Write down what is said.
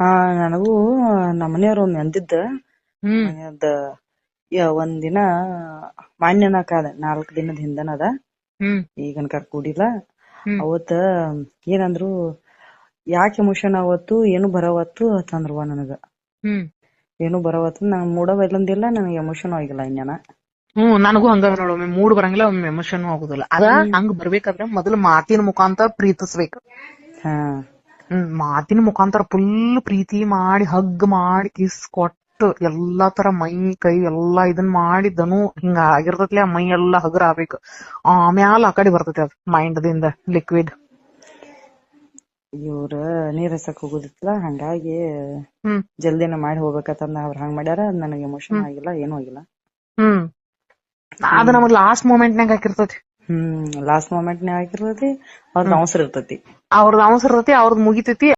ಹಾ ನನಗೂ ನಮ್ಮನೆಯವ್ರ ಒಮ್ಮೆ ಅಂದಿದ್ದ ಹ್ಮ್. ಅದ ಯ- ಒಂದಿನ ಮಾನ್ಯನಕಾದ ನಾಲ್ಕ್ ದಿನದ ಹಿಂದನದ ಹ್ಮ್. ಈಗನ್ಕರ್ ಕೂಡಿಲ್ಲ. ಹ್ಮ್. ಅವತ್ತ ಏನಂದ್ರು ಯಾಕೆ ಎಮೋಷನ್ ಅವತ್ತು ಏನು ಬರವತ್ತು ಅಂತಂದ್ರವ ನನಗ. ಹ್ಮ್. ಏನು ಬರವತ್ತು ನಂಗ್ ಮೂಡ ಬೈಲಂದಿಲ್ಲ ನನಗೆ ಎಮೋಷನ್ ಆಗಿಲ್ಲ ಇನ್ನೇನ ಹ್ಮ್ ನನಗೂ ಹಂಗ ನೋಡ ಒಮ್ಮೆ ಮೂಡ್ ಬರಂಗಿಲ್ಲ ಒಮ್ಮೆ ಎಮೋಷನ್ ಆಗುದಿಲ್ಲ ಅದ ಹಂಗ ಬರ್ಬೇಕಾದ್ರೆ ಮೊದಲು ಮಾತಿನ ಮುಖಾಂತರ ಪ್ರೀತಿಸ್ಬೇಕು. ಹಾ. ಮಾತಿನ ಮುಖಾಂತರ ಫುಲ್ ಪ್ರೀತಿ ಮಾಡಿ ಹಗ್ ಮಾಡಿ ಕಿಸ್ ಕೊಟ್ಟು ಎಲ್ಲಾ ತರ ಮೈ ಕೈ ಎಲ್ಲಾ ಇದನ್ ಮಾಡಿದನು ಹಿಂಗ ಆಗಿರ್ತೈತ್ಲೆ ಮೈ ಎಲ್ಲಾ ಹಗರ ಆಗ್ಬೇಕು. ಆಮ್ಯಾಲ ಆ ಕಡೆ ಬರ್ತೈತಿ ಅದ್ ಮೈಂಡ್ ದಿಂದ ಲಿಕ್ವಿಡ್ ಇವ್ರ ನೀರ್ ಹಸಕ್ ಹೋಗುದಿತ್ತಲ್ಲ ಹಂಗಾಗಿ ಜಲ್ದಿನ ಮಾಡಿ ಹೋಗ್ಬೇಕಂತಂದ ಅವ್ರ ಹಂಗ ಮಾಡ್ಯಾರ ನನಗೆ ಎಮೋಷನ್ ಆಗಿಲ್ಲ ಏನೂ ಆಗಿಲ್ಲ. ಹ್ಮ್. ಅದ ನಮಗ್ ಲಾಸ್ಟ್ ಮೂಮೆಂಟ್ ನಾಗ ಹಾಕಿರ್ತೈತಿ. ಹ್ಮ್ ಲಾಸ್ಟ್ ಮೊಮೆಂಟ್ ನೇ ಆಗಿರ್ತೈತಿ ಅವ್ರದ್ ಅವಸರ ಇರ್ತೈತಿ. ಅವ್ರದ್ ಅವಸರ ಇರ್ತೈತಿ ಅವ್ರದ್ ಮುಗಿತೈತಿ.